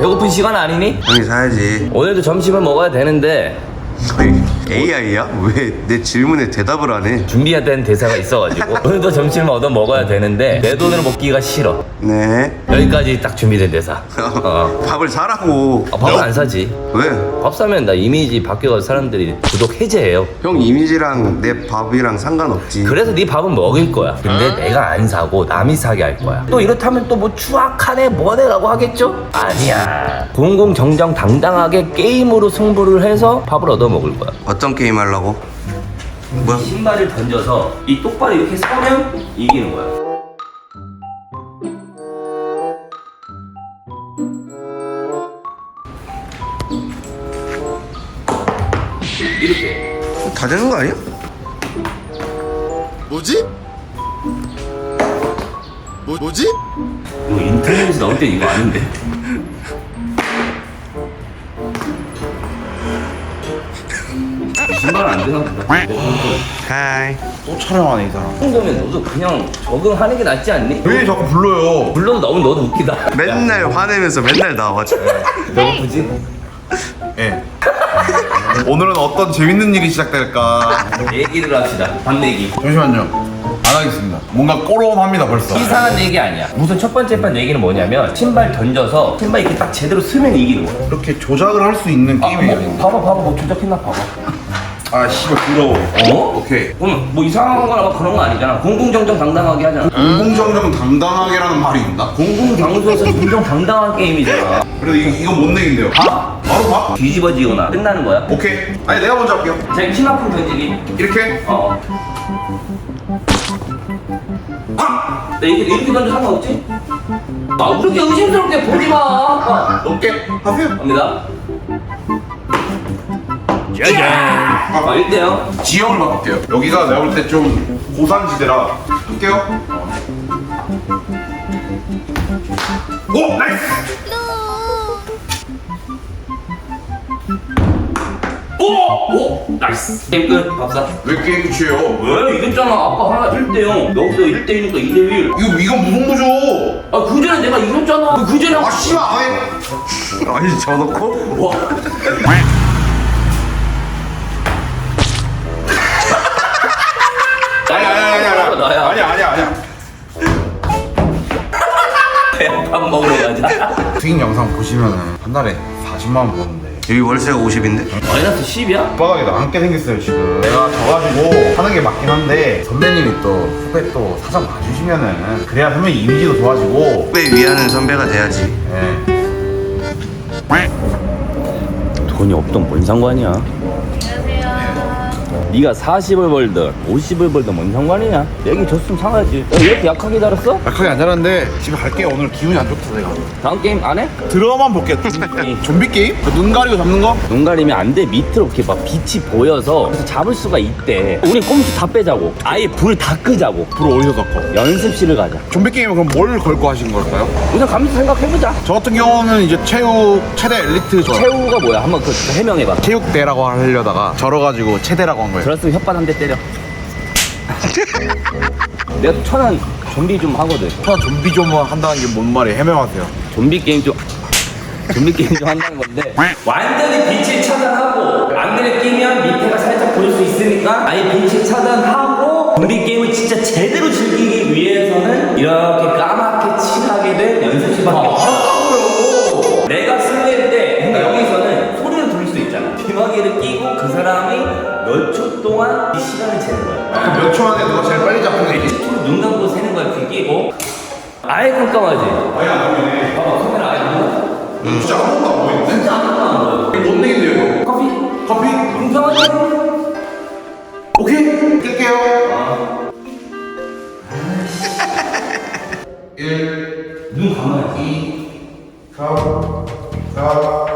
배고픈 시간 아니니? 형이 사야지. 오늘도 점심을 먹어야 되는데 AI야? 왜 내 질문에 대답을 안 해? 준비된 대사가 있어가지고 오늘도 점심을 얻어 먹어야 되는데 내 돈으로 먹기가 싫어 네. 여기까지 딱 준비된 대사 어. 밥을 사라고. 아, 밥을 안 사지 왜? 밥 사면 나 이미지 바뀌어서 사람들이 구독 해제해요 형 이미지랑 내 밥이랑 상관없지. 그래서 네 밥은 먹일 거야 근데 내가 안 사고 남이 사게 할 거야 또 이렇다면 또 뭐 추악하네 뭐네라고 하겠죠? 아니야 공공정정 당당하게 게임으로 승부를 해서 밥을 얻어 먹을 거야 어떤 게임 하려고? 뭐야? 신발을 던져서 이 똑바로 이렇게 서면 이기는 거야 이렇게 다 되는 거 아니야? 뭐지? 뭐, 뭐지? 이거 인터넷에서 나올 때 이거 아닌데 신발 안 되나 보다 하이. 또 촬영하네 이 사람. 이 정도면 너도 그냥 적응하는 게 낫지 않니? 왜 자꾸 불러요? 물론 너무 너도 웃기다. 맨날 화내면서 맨날 나와. 배고프지? 예. 오늘은 어떤 재밌는 일이 시작될까? 얘기를 합시다. 밥 내기. 잠시만요. 안 하겠습니다. 뭔가 꼬롬합니다 벌써. 이상한 얘기 아니야. 우선 첫 번째 판 얘기는 뭐냐면 신발 던져서 신발 이렇게 딱 제대로 쓰면 이기는 거야. 이렇게 조작을 할 수 있는 아, 게임이에요. 뭐, 봐봐 봐봐. 뭐 조작했나 봐봐 아 씨발 부러워. 어? 오케이. 그럼 뭐 이상한 거나 막 그런 거 아니잖아. 공공정정 당당하게 하잖아. 공공정정 당당하게라는 말이 있나? 공공장소에서 정정 당당한 게임이잖아. 그래도 이거, 이거 못 내긴데요? 밥? 바로 밥? 뒤집어지거나 끝나는 거야? 오케이. 아니 내가 먼저 할게요. 제가 키 아픈 던지기. 이렇게? 어. 아! 나 이렇게, 이렇게 던져 상관없지? 아 그렇게 의심스럽게 보지마. 어, 오케이. 하세요. 갑니다 짜잔 아 1대요. 지형을 바꿀게요. 여기가 내가 볼 때 좀 고산지대라. 할게요. 오 나이스! 오! 오! 나이스. 게임 끝. 밥사 왜 게임 끝이에요? 왜 이겼잖아. 아까 하나 1대0 여기서 1대1이니까 2대1 이거 이거 무슨 거죠? 아 그 전에 내가 이겼잖아. 그 전에 아 씨발. 아예 아니 저놓고? 와 아니 아니 아니 아니 나야. 아니 아니 아니 밥 먹으러 가자 트윈 영상 보시면은 한 달에 40만 원 버는데 여기 월세가 50인데? 마이너스 10이야? 바닥에 남게 생겼어요 지금 내가 져가지고 하는 게 맞긴 한데 선배님이 또 후배 또 사정 봐주시면은 그래야 선배 님 이미지도 좋아지고 후배 위하는 선배가 돼야지. 예. 돈이 없던 뭔 상관이야 네가 40을 벌든 50을 벌든 뭔 상관이냐? 내기 졌으면 상하지. 야, 왜 이렇게 약하게 달았어? 약하게 안 자랐는데 집에 갈게요 오늘 기분이 안 좋다 내가. 다음 게임 안 해? 드라마만 볼게요 좀비 게임? 그눈 가리고 잡는 거? 눈 가리면 안 돼. 밑으로 이렇게 막 빛이 보여서 그래서 잡을 수가 있대. 우리 꼼수 다 빼자고. 아예 불 다 끄자고. 불을 어디서 덮어? 연습실을 가자. 좀비 게임은 그럼 뭘 걸고 하신 걸까요? 우선 가면서 생각해보자. 저 같은 경우는 이제 체육 최대 엘리트 저 최후가 뭐야? 한번 그 해명해봐. 체육대라고 하려다가 절어가지고 체대라고 한 거예요. 그랬으면 혓바닥 한 대 때려. 내가 천안 좀비 좀 하거든. 한 좀비 좀 한다는 게 뭔 말이에요? 해명하세요. 좀비 게임 좀 좀비 게임 좀 한다는 건데 완전히 빛을 차단하고 안면에 끼면 밑에가 살짝 보일 수 있으니까 아예 빛을 차단하고 좀비 게임을 진짜 제대로 즐기기 위해서는 이렇게 까맣게 칠하게 된 연습실밖에 없다 몇 초 안에 누가 제일 빨리 잡는? 10초 눈 감고 세는 거야 귀 끼고 아예 깜깜하지. 아예 안 보이네. 봐봐 카메라 아예 안 보여. 진짜 아무것도 안 보이는데? 진짜 아무도 안 보여. 못 내긴데요 이거? 커피? 커피? 공평하지 오케이 깰게요. 1눈 감아야지. 3 4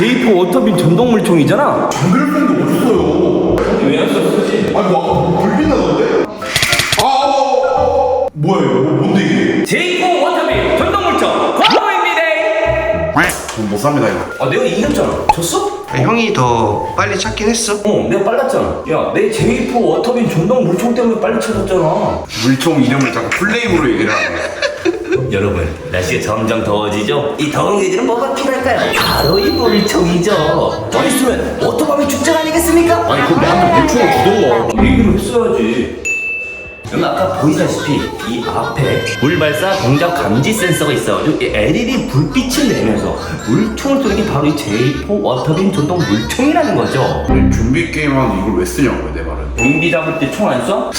J4 워터빈 전동물총이잖아. 안 그랬는데 어딨어요? 왜안 썼지? 아니 뭐 불빛나던데? 아, 어, 어, 어. 뭐야 이거 뭐, 뭔데 이게? J4 워터빈 전동물총 광고입니다. 못 삽니다 이거. 아 내가 이겼잖아. 졌어? 야, 형이 더 빨리 찾긴 했어. 어, 내가 빨랐잖아. 야, 내 J4 워터빈 전동 물총 때문에 빨리 찾았잖아. 물총 이름을 자꾸 플레임으로 얘기를 하는 거야. 여러분 날씨가 점점 더워지죠? 이 더운 계절은 뭐가 필요할까요? 바로 이 물총이죠 좀 있으면 워터밤이 축제 아니겠습니까? 아니 그럼 나한테 물총을 주던가 얘기를 했어야지 여기 아까 보이다시피 이 앞에 물 발사 동작 감지 센서가 있어가지고 이 LED 불빛을 내면서 물총을 쏘는 게 바로 이 제이포 워터빔 전동 물총이라는 거죠 준비 게임 하는데 이걸 왜 쓰냐고요 내 말은. 좀비 잡을 때 총 안 쏴?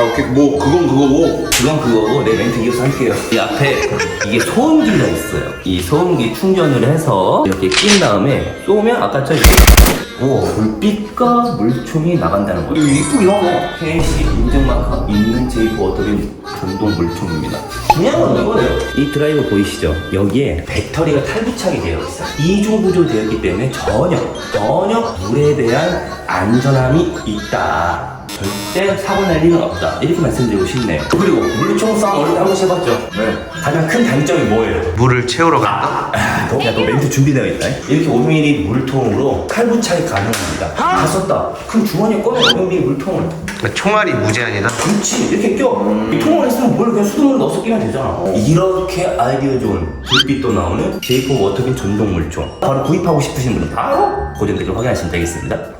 아 오케이. 뭐 그건 그거고. 그건 그거고. 내 멘트 이어서 할게요. 이 앞에 이게 소음기가 있어요. 이 소음기 충전을 해서 이렇게 낀 다음에 쏘면 아까처럼 오 불빛과 물총이 나간다는 거죠 이거 이쁘긴 하다. KC 인증마카 있는 제이프 워터빔 전동 물총입니다. 중요한 건 이거예요. 이 드라이버 보이시죠? 여기에 배터리가 탈부착이 되어 있어요. 이중 구조 되었기 때문에 전혀 전혀 물에 대한 안전함이 있다 절대 사고 날 일은 없다 이렇게 말씀드리고 싶네요 그리고 물총 싸움 어릴 때한 번씩 해봤죠? 네. 가장 큰 단점이 뭐예요? 물을 채우러 갔다? 아, 너, 야, 너 멘트 준비되어 있다. 이렇게 5mm 물통으로 칼부착이 가능합니다. 다 썼다. 그럼 주머니에 꺼내 5mm 물통을. 총알이 무제한이다? 그렇지, 이렇게 껴. 이 통을 했으면 뭘 그냥 수동으로 넣어서 끼면 되잖아. 이렇게 아이디어 좋은 불빛도 나오는 제이포 워터빔 전동 물총. 바로 구입하고 싶으신 분은 바로 고정 댓글 확인하시면 되겠습니다.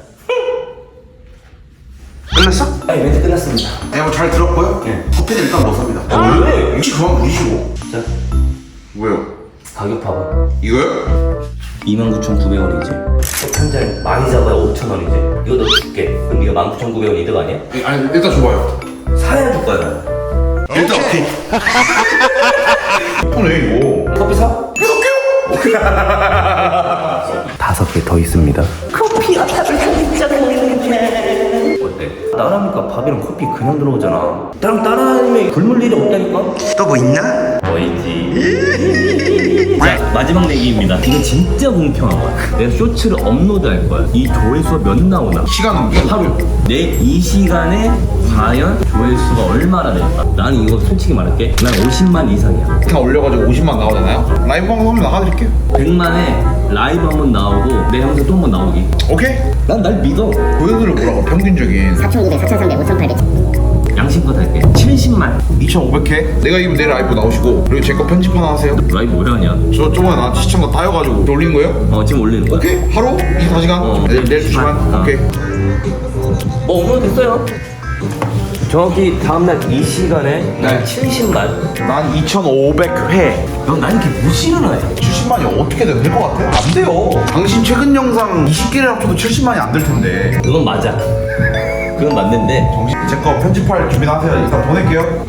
끝났어? 아, 이벤트 끝났습니다. 네, 뭐잘 들었고요. 네. 커피는 일단 못 삽니다. 아, 왜? 혹시 그만 부리시고. 자, 왜요? 가격 봐봐. 이거요? 29,900원이지. 한잔 많이 잡아야 5,000원이지. 이거 너 줄게. 그럼 네가 19,900원 이득 아니야? 예, 아니 일단 줘봐요. 사야 줄 거야. 일단 오케이. 이쁘네 이거. 커피 사? 다섯 개 더 있습니다. 진짜 어 때? 따라하니까 밥이랑 커피 그냥 들어오잖아. 나랑 따라하면 굶을 일이 없다니까? 또 뭐 있나? 보이지. 자, 마지막 내기입니다. 이거 진짜 공평한 거야. 내가 쇼츠를 업로드 할 거야. 이 조회수가 몇 나오나? 시간은 하루. 내 이 시간에 과연 조회수가 얼마나 될까? 나는 이거 솔직히 말할게. 난 50만 이상이야. 다 올려가지고 50만 나오잖아요. 라이브 방송 한번 나가드릴게요. 100만에 라이브 한 번 나오고 내 영상 또 한 번 나오기. 오케이. 난 날 믿어. 보여드릴 거라고 평균적인 4,200, 4,300, 5,800. 양심껏 할게. 70만. 2,500회. 내가 이면 내 라이브 나오시고 그리고 제 거 편집 하나 하세요. 라이브 왜 하냐? 저 저번에 나한테 시청자 다 해가지고 올린 거예요? 어 지금 올리는 거야? 오케이. 하루 24시간. 어. 내일 내일 2시간. 아. 오케이. 어 오늘 됐어요. 정확히 다음날 이 시간에 난 네. 70만. 난 2,500회. 넌난 이렇게 해. 70만이 어떻게든 될것 같아요? 안 돼요. 당신 최근 영상 20개를 합쳐도 70만이 안 될 텐데. 그건 맞아. 그건 맞는데 정신 제거 편집할 준비 하세요. 일단 보낼게요.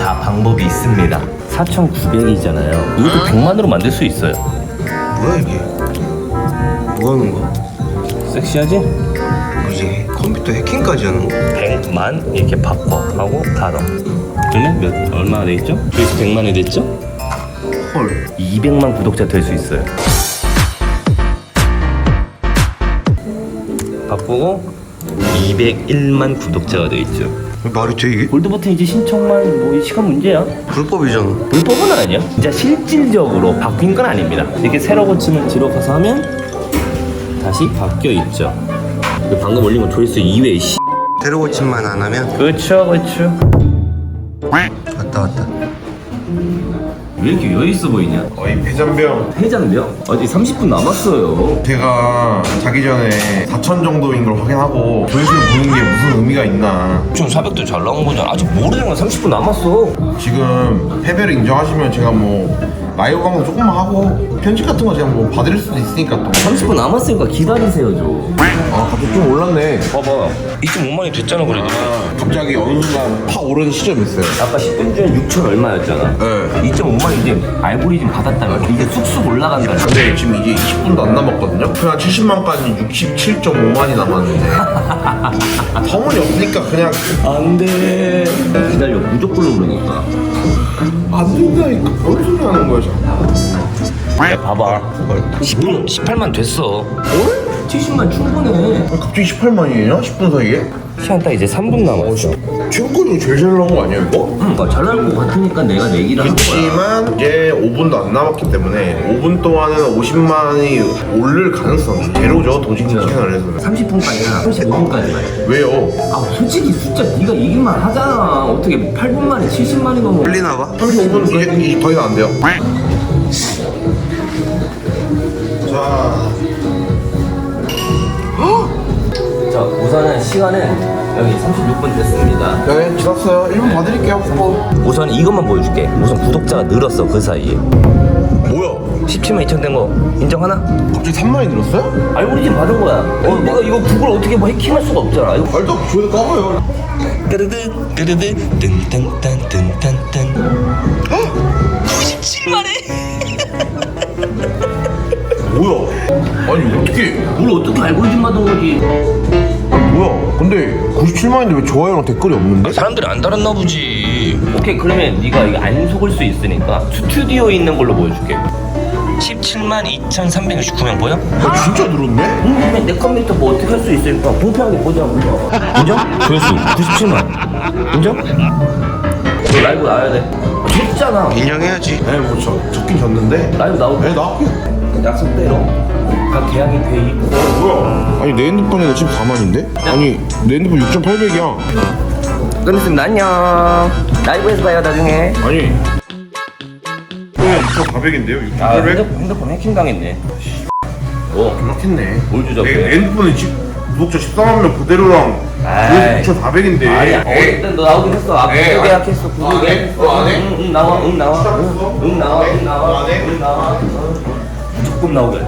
다 방법이 있습니다. 4,900이잖아요. 이것도 100만으로 만들 수 있어요. 뭐야 이게? 뭐 하는 거야? 섹시하지? 컴퓨터 해킹까지 하는 거 100만 이렇게 바꿔 하고 닫아. 그러면 몇 얼마나 돼 있죠? 그래서 100만이 됐죠? 헐 200만 구독자 될 수 있어요. 바꾸고 201만 구독자가 돼 있죠. 말이 돼 이게? 골드 버튼 이제 신청만 뭐 시간 문제야. 불법이잖아 불법은 아니야. 진짜 실질적으로 바뀐 건 아닙니다. 이렇게 새로 고치면 뒤로 가서 하면 다시 바뀌어 있죠. 그 방금 올린 건 조회수 2회 씨. 새로 고침만 안 하면 그렇죠, 그렇죠. 왔다 왔다 왜 이렇게 여유있어 보이냐? 어이 배전병. 해장병? 아직 30분 남았어요. 제가 자기 전에 4천 정도인 걸 확인하고 조회수를 보는 게 무슨 의미가 있나. 지금 400도 잘 나온 거잖아 아직 모르는 건 30분 남았어. 지금 패배를 인정하시면 제가 뭐 라이브 방송 조금만 하고 편집 같은 거 제가 뭐 봐드릴 수도 있으니까 또. 30분 남았으니까 기다리세요 좀. 아 갑자기 좀 올랐네. 봐봐. 25만이 됐잖아 그래도. 갑자기 어느 순간 팍 오르는 시점이 있어요. 아까 10분 전에 6천 얼마였잖아. 네. 2.5만 이제 알고리즘 받았다면 이게 쑥쑥 올라간다 근데 지금 이게 20분도 안 남았거든요? 그냥 70만까지 67.5만이 남았는데. 터무니 없으니까 그냥. 안돼. 기다려. 무조건 오르니까. 안 된다니까. 뭔 소리 하는 거야 자꾸. 야 봐봐. 10분 18만 됐어. 어? 70만 충분해. 갑자기 18만이에요? 10분 사이에? 시간 딱 이제 3분 남았어 최고 중에 제일 잘 나온 거 아니야 이거? 응, 어, 잘 나올 것 같으니까 내가 내기를 한 거야. 그렇지만 이제 5분도 안 남았기 때문에 5분 동안은 50만이 오를 가능성이 제로죠 도직 채널에서는. 30분까지나 35분까지만 왜요? 아 솔직히 숫자 네가 이길만 하잖아. 어떻게 8분 만에 70만이 넘어 풀리나 봐? 35분 이제 이제 더 이상 안 돼요 시간은 여기 36분 됐습니다. 네, 지났어요. 1분 봐드릴게요 뭐. 우선 이것만 보여줄게. 우선 구독자가 늘었어 그 사이에. 뭐야? 17만 2천 된 거 인정하나? 갑자기 3만이 늘었어요? 알고리즘 받은 거야. 어, 내가 이거 구글 어떻게 뭐 해킹할 수가 없잖아. 이거 말도 없이 까봐요. 끄르드 끄르드 뜬뜬딴 뜬딴딴. 97만에. 뭐야? 아니 어떻게? 뭘 어떻게 알고리즘 받은 거지 뭐야? 근데 97만인데 왜 좋아요랑 댓글이 없는데? 사람들이 안 달았나 보지 오케이 그러면 네가 이거 안 속을 수 있으니까 스튜디오에 있는 걸로 보여줄게 17만 2,369명 보여? 아 진짜 늘었네? 응, 그러면 내 컴퓨터 뭐 어떻게 할 수 있으니까 공평하게 보자고 인정? 조회수 97만 인정? 너 라이브 나와야 돼 졌잖아 인정해야지 네, 뭐 저, 적긴 졌는데 라이브 나오고 네, 나올게요 약속대로 다 계약이 돼 있고. 뭐야? 아니 내 핸드폰에도 14만인데? 아니 내 핸드폰 6,800이야. 끝냈습니다. 안녕. 라이브에서 봐요 나중에. 아니. 그냥 2,400인데요? 아 6,800? 핸드폰, 핸드폰 해킹 당했네. 오 막혔네. 뭘 주작해? 내, 내 핸드폰은 지, 구독자 14만 명 그대로랑 아이. 2,400인데. 아니야. 어쨌든 너 나오긴 했어. 아 에이, 예약했어. 안 구독 해? 예약했어. 너안 해? 응, 응 나와 응 나와. 응, 응 나와 응 나와. 안 해? 응 나와 응. 무조건 나오게